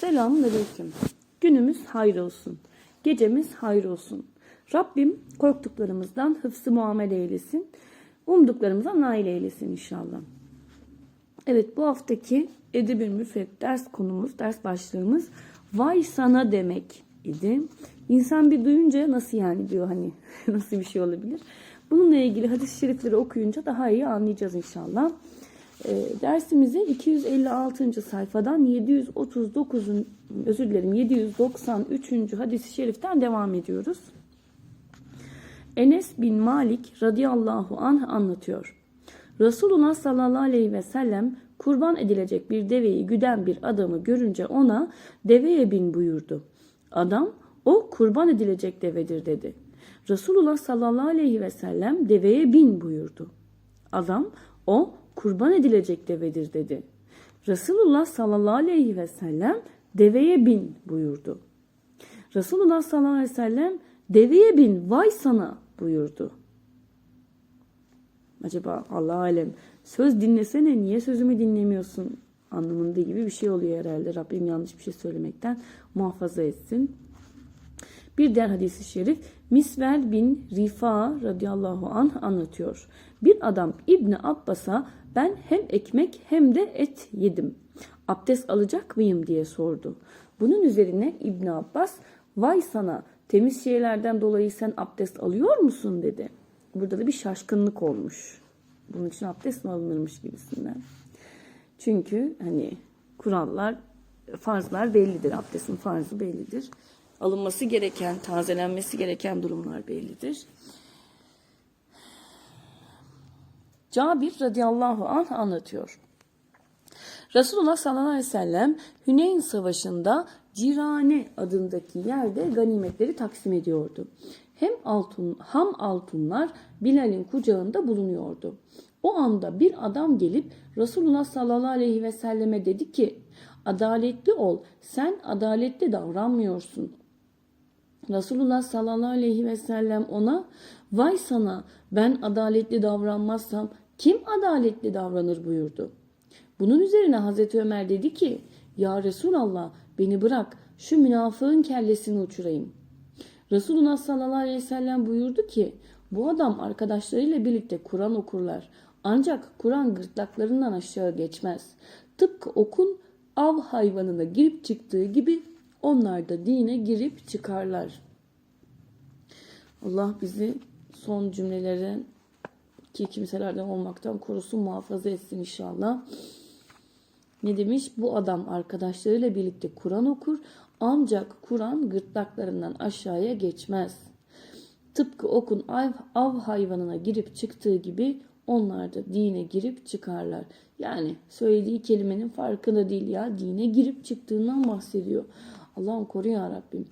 Selamünaleyküm. Günümüz hayır olsun. Gecemiz hayır olsun. Rabbim korktuklarımızdan hıfzı muamele eylesin. Umduklarımıza nail eylesin inşallah. Evet bu haftaki Edeb-i Müfret ders konumuz, ders başlığımız vay sana demek idi. İnsan bir duyunca nasıl yani diyor hani nasıl bir şey olabilir. Bununla ilgili hadis-i şerifleri okuyunca daha iyi anlayacağız inşallah. E, dersimize 256. sayfadan 739'un özür dilerim 793. hadis-i şeriften devam ediyoruz. Enes bin Malik radıyallahu anh anlatıyor. Resulullah sallallahu aleyhi ve sellem kurban edilecek bir deveyi güden bir adamı görünce ona deveye bin buyurdu. Adam o kurban edilecek devedir dedi. Resulullah sallallahu aleyhi ve sellem deveye bin buyurdu. Adam o kurban edilecek devedir dedi. Resulullah sallallahu aleyhi ve sellem deveye bin buyurdu. Resulullah sallallahu aleyhi ve sellem deveye bin vay sana buyurdu. Acaba Allah alem söz dinlesene niye sözümü dinlemiyorsun anlamında gibi bir şey oluyor herhalde. Rabbim yanlış bir şey söylemekten muhafaza etsin. Bir diğer hadisi şerif Misver bin Rifa radıyallahu anh anlatıyor. Bir adam İbni Abbas'a ben hem ekmek hem de et yedim. Abdest alacak mıyım diye sordu. Bunun üzerine İbni Abbas vay sana temiz şeylerden dolayı sen abdest alıyor musun dedi. Burada da bir şaşkınlık olmuş. Bunun için abdest mi alınırmış gibisinden. Çünkü hani kurallar, farzlar bellidir. Abdestin farzı bellidir. Alınması gereken, tazelenmesi gereken durumlar bellidir. Cabir radıyallahu anh anlatıyor. Resulullah sallallahu aleyhi ve sellem Hüneyn Savaşı'nda Cirane adındaki yerde ganimetleri taksim ediyordu. Hem altın, ham altınlar Bilal'in kucağında bulunuyordu. O anda bir adam gelip Resulullah sallallahu aleyhi ve selleme dedi ki adaletli ol sen adaletli davranmıyorsun. Resulullah sallallahu aleyhi ve sellem ona vay sana ben adaletli davranmazsam kim adaletli davranır buyurdu. Bunun üzerine Hazreti Ömer dedi ki ya Resulallah beni bırak şu münafığın kellesini uçurayım. Resulullah sallallahu aleyhi ve sellem buyurdu ki bu adam arkadaşlarıyla birlikte Kur'an okurlar. Ancak Kur'an gırtlaklarından aşağı geçmez. Tıpkı okun av hayvanına girip çıktığı gibi onlar da dine girip çıkarlar. Allah bizi son cümlelerin ki kimselerden olmaktan korusun muhafaza etsin inşallah. Ne demiş? Bu adam arkadaşlarıyla birlikte Kur'an okur ancak Kur'an gırtlaklarından aşağıya geçmez. Tıpkı okun av, av hayvanına girip çıktığı gibi onlar da dine girip çıkarlar. Yani söylediği kelimenin farkında değil ya dine girip çıktığından bahsediyor. Allah'ım koru ya Rabbim.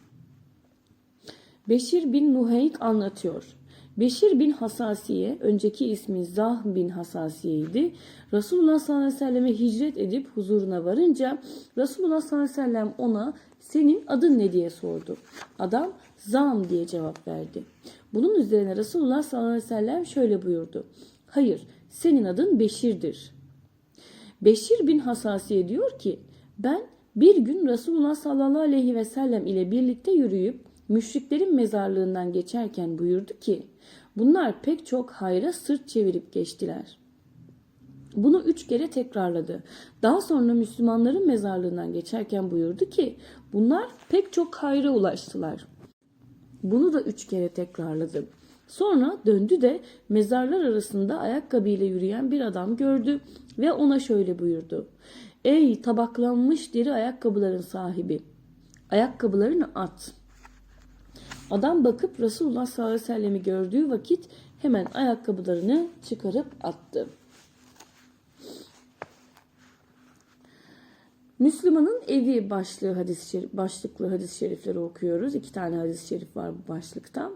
Beşir bin Nuheyk anlatıyor. Beşir bin Hasasiye, önceki ismi Zah bin Hasasiye'ydi. Resulullah sallallahu aleyhi ve selleme hicret edip huzuruna varınca Resulullah sallallahu aleyhi ve sellem ona senin adın ne diye sordu. Adam Zam diye cevap verdi. Bunun üzerine Resulullah sallallahu aleyhi ve sellem şöyle buyurdu. Hayır, senin adın Beşir'dir. Beşir bin Hasasiye diyor ki, ben bir gün Resulullah sallallahu aleyhi ve sellem ile birlikte yürüyüp müşriklerin mezarlığından geçerken buyurdu ki, bunlar pek çok hayra sırt çevirip geçtiler. Bunu üç kere tekrarladı. Daha sonra Müslümanların mezarlığından geçerken buyurdu ki, bunlar pek çok hayra ulaştılar. Bunu da üç kere tekrarladı. Sonra döndü de mezarlar arasında ayakkabıyla yürüyen bir adam gördü ve ona şöyle buyurdu. Ey tabaklanmış deri ayakkabıların sahibi, ayakkabılarını at. Adam bakıp Resulullah sallallahu aleyhi ve sellem'i gördüğü vakit hemen ayakkabılarını çıkarıp attı. Müslümanın evi başlığı hadis başlıklı hadis-i şerifleri okuyoruz. İki tane hadis-i şerif var bu başlıkta.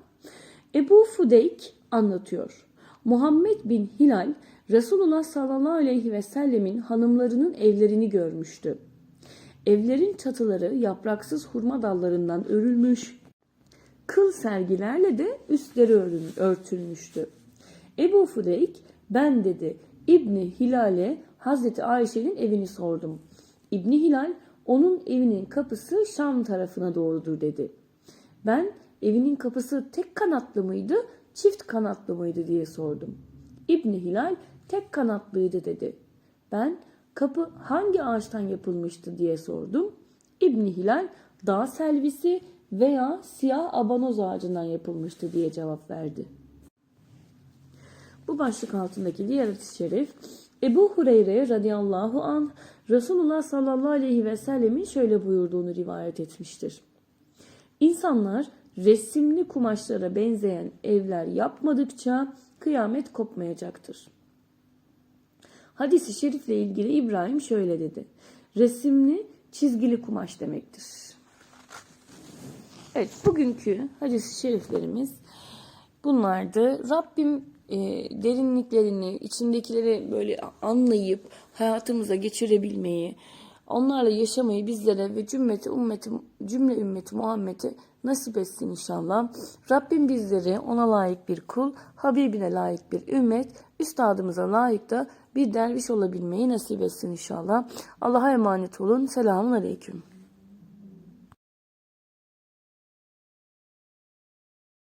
Ebu Fudeyk anlatıyor. Muhammed bin Hilal Resulullah sallallahu aleyhi ve sellemin hanımlarının evlerini görmüştü. Evlerin çatıları yapraksız hurma dallarından örülmüş, kıl sergilerle de üstleri örtülmüştü. Ebu Fudeyk ben dedi İbni Hilal'e Hazreti Ayşe'nin evini sordum. İbni Hilal Onun evinin kapısı Şam tarafına doğrudur dedi. Ben evinin kapısı tek kanatlı mıydı, çift kanatlı mıydı diye sordum. İbni Hilal tek kanatlıydı dedi. Ben kapı hangi ağaçtan yapılmıştı diye sordum. İbni Hilal dağ selvisi veya siyah abanoz ağacından yapılmıştı diye cevap verdi. Bu başlık altındaki diğer hadis-i şerif Ebu Hureyre radıyallahu an Resulullah sallallahu aleyhi ve sellemin şöyle buyurduğunu rivayet etmiştir. İnsanlar resimli kumaşlara benzeyen evler yapmadıkça kıyamet kopmayacaktır. Hadis-i şerifle ilgili İbrahim şöyle dedi. Resimli, çizgili kumaş demektir. Evet, bugünkü hadis-i şeriflerimiz bunlardı. Rabbim e, derinliklerini, içindekileri böyle anlayıp hayatımıza geçirebilmeyi, onlarla yaşamayı bizlere ve cümleti ümmeti, cümle ümmeti Muhammed'e nasip etsin inşallah. Rabbim bizleri ona layık bir kul, Habibine layık bir ümmet, üstadımıza layık da bir derviş olabilmeyi nasip etsin inşallah. Allah'a emanet olun. Selamun Aleyküm.